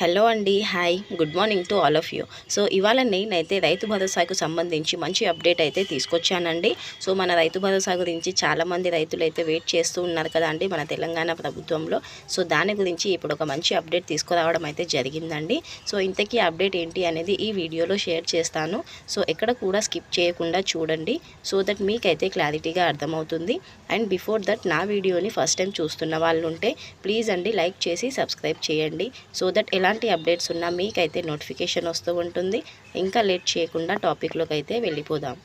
Hello అండి hi good morning to all of you. So ఇవాళ నేనైతే రైతు భరోసాకు సంబంధించి మంచి అప్డేట్ అయితే తీసుకొచ్చానండి. సో మన రైతు భరోసా గురించి చాలామంది రైతులు అయితే వెయిట్ చేస్తూ ఉన్నారు కదా అండి మన తెలంగాణ ప్రభుత్వంలో. సో దాని గురించి ఇప్పుడు ఒక మంచి అప్డేట్ తీసుకురావడం అయితే జరిగిందండి. సో ఇంతకీ అప్డేట్ ఏంటి అనేది ఈ వీడియోలో షేర్ చేస్తాను. సో ఎక్కడ కూడా స్కిప్ చేయకుండా చూడండి. సో దట్ మీకైతే క్లారిటీగా అర్థమవుతుంది. అండ్ బిఫోర్ దట్ నా వీడియోని ఫస్ట్ టైం చూస్తున్న వాళ్ళు ఉంటే ప్లీజ్ అండి లైక్ చేసి సబ్స్క్రైబ్ చేయండి. సో దట్ ఎలా ఎలాంటి అప్డేట్స్ ఉన్నా మీకైతే నోటిఫికేషన్ వస్తూ ఉంటుంది. ఇంకా లేట్ చేయకుండా టాపిక్లోకి అయితే వెళ్ళిపోదాం.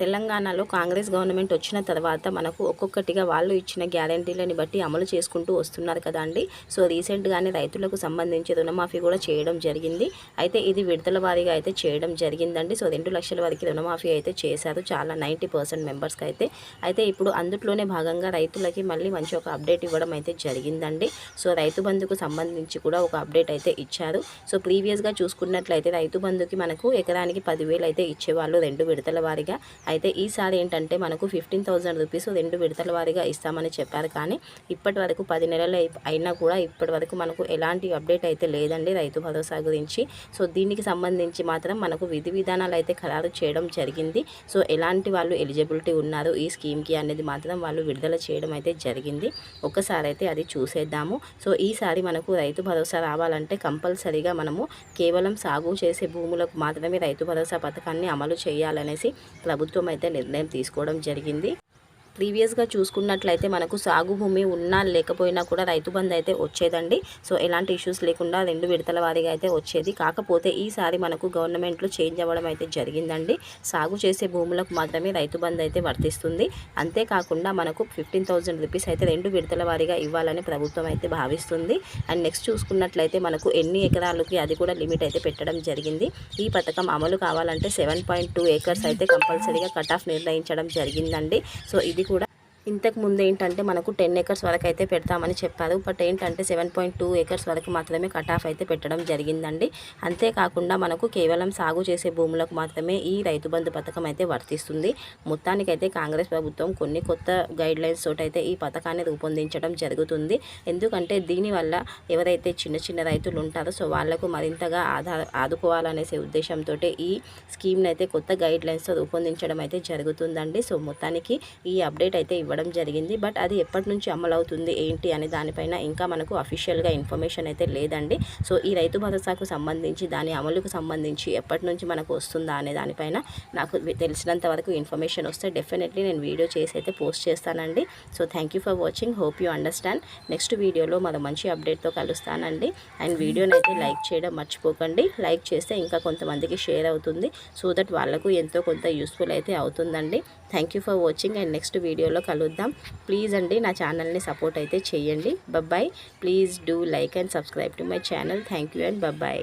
తెలంగాణలో కాంగ్రెస్ గవర్నమెంట్ వచ్చిన తర్వాత మనకు ఒక్కొక్కటిగా వాళ్ళు ఇచ్చిన గ్యారంటీలని బట్టి అమలు చేసుకుంటూ వస్తున్నారు కదా అండి. సో రీసెంట్గానే రైతులకు సంబంధించి రుణమాఫీ కూడా చేయడం జరిగింది. అయితే ఇది విడతల వారీగా అయితే చేయడం జరిగిందండి. సో రెండు లక్షల వరకు రుణమాఫీ అయితే చేశారు. చాలా నైంటీ పర్సెంట్ మెంబర్స్కి అయితే. అయితే ఇప్పుడు అందుట్లోనే భాగంగా రైతులకి మళ్ళీ మంచి ఒక అప్డేట్ ఇవ్వడం అయితే జరిగిందండి. సో రైతు బంధుకు సంబంధించి కూడా ఒక అప్డేట్ అయితే ఇచ్చారు. సో ప్రీవియస్గా చూసుకున్నట్లయితే రైతు బంధుకి మనకు ఎకరానికి పదివేలు అయితే ఇచ్చేవాళ్ళు రెండు విడతల వారీగా. అయితే ఈసారి ఏంటంటే మనకు ఫిఫ్టీన్ థౌజండ్ రూపీస్ రెండు విడతల వారీగా ఇస్తామని చెప్పారు. కానీ ఇప్పటి వరకు పది నెలలు అయినా కూడా ఇప్పటి వరకు మనకు ఎలాంటి అప్డేట్ అయితే లేదండి రైతు భరోసా గురించి. సో దీనికి సంబంధించి మాత్రం మనకు విధి విధానాలు అయితే ఖరారు చేయడం జరిగింది. సో ఎలాంటి వాళ్ళు ఎలిజిబిలిటీ ఉన్నారు ఈ స్కీమ్కి అనేది మాత్రం వాళ్ళు విడుదల చేయడం అయితే జరిగింది. ఒకసారి అయితే అది చూసేద్దాము. సో ఈసారి మనకు రైతు భరోసా రావాలంటే కంపల్సరీగా మనము కేవలం సాగు చేసే భూములకు మాత్రమే రైతు భరోసా పథకాన్ని అమలు చేయాలనేసి ప్రభుత్వం అయితే నిర్ణయం తీసుకోవడం జరిగింది. ప్రీవియస్గా చూసుకున్నట్లయితే మనకు సాగు భూమి ఉన్నా లేకపోయినా కూడా రైతు బంధు అయితే వచ్చేదండి. సో ఎలాంటి ఇష్యూస్ లేకుండా రెండు విడతల వారీగా అయితే వచ్చేది. కాకపోతే ఈసారి మనకు గవర్నమెంట్లో చేంజ్ అవ్వడం అయితే జరిగిందండి. సాగు చేసే భూములకు మాత్రమే రైతు బంధు అయితే వర్తిస్తుంది. అంతేకాకుండా మనకు ఫిఫ్టీన్ థౌజండ్ రూపీస్ అయితే రెండు విడతల వారీగా ఇవ్వాలని ప్రభుత్వం అయితే భావిస్తుంది. అండ్ నెక్స్ట్ చూసుకున్నట్లయితే మనకు ఎన్ని ఎకరాలకి అది కూడా లిమిట్ అయితే పెట్టడం జరిగింది. ఈ పథకం అమలు కావాలంటే సెవెన్ పాయింట్ టూ ఏకర్స్ అయితే కంపల్సరీగా కట్ ఆఫ్ నిర్ణయించడం జరిగిందండి. సో ఇది ఇంతకు ముందు ఏంటంటే మనకు టెన్ ఏకర్స్ వరకు అయితే పెడతామని చెప్పారు. బట్ ఏంటంటే సెవెన్ పాయింట్ టూ ఏకర్స్ వరకు మాత్రమే కట్ ఆఫ్ అయితే పెట్టడం జరిగిందండి. అంతేకాకుండా మనకు కేవలం సాగు చేసే భూములకు మాత్రమే ఈ రైతు బంధు పథకం అయితే వర్తిస్తుంది. మొత్తానికైతే కాంగ్రెస్ ప్రభుత్వం కొన్ని కొత్త గైడ్ లైన్స్ తోటి అయితే ఈ పథకాన్ని రూపొందించడం జరుగుతుంది. ఎందుకంటే దీనివల్ల ఎవరైతే చిన్న చిన్న రైతులు ఉంటారో సో వాళ్ళకు మరింతగా ఆధార ఆదుకోవాలనేసే ఉద్దేశంతో ఈ స్కీమ్ని అయితే కొత్త గైడ్ లైన్స్తో రూపొందించడం అయితే జరుగుతుందండి. సో మొత్తానికి ఈ అప్డేట్ అయితే ఇవ్వడం జరిగింది. బట్ అది ఎప్పటి నుంచి అమలు అవుతుంది ఏంటి అనే దానిపైన ఇంకా మనకు అఫీషియల్గా ఇన్ఫర్మేషన్ అయితే లేదండి. సో ఈ రైతు భరోసాకు సంబంధించి దాని అమలుకు సంబంధించి ఎప్పటి నుంచి మనకు వస్తుందా అనే దానిపైన నాకు తెలిసినంత వరకు ఇన్ఫర్మేషన్ వస్తే డెఫినెట్లీ నేను వీడియో చేసి అయితే పోస్ట్ చేస్తానండి. So thank for watching. Hope you understand. Next వీడియోలో మన మంచి అప్డేట్తో కలుస్తానండి. అండ్ వీడియోని అయితే లైక్ చేయడం మర్చిపోకండి. లైక్ చేస్తే ఇంకా కొంతమందికి షేర్ అవుతుంది. సో దట్ వాళ్ళకు ఎంతో కొంత యూస్ఫుల్ అయితే అవుతుందండి. Thank for watching. And next వీడియోలో కలు కలుద్దాం ప్లీజ్ అండి నా ఛానల్ని సపోర్ట్ అయితే చేయండి. Bye bye please do like and subscribe to my channel thank you and bye bye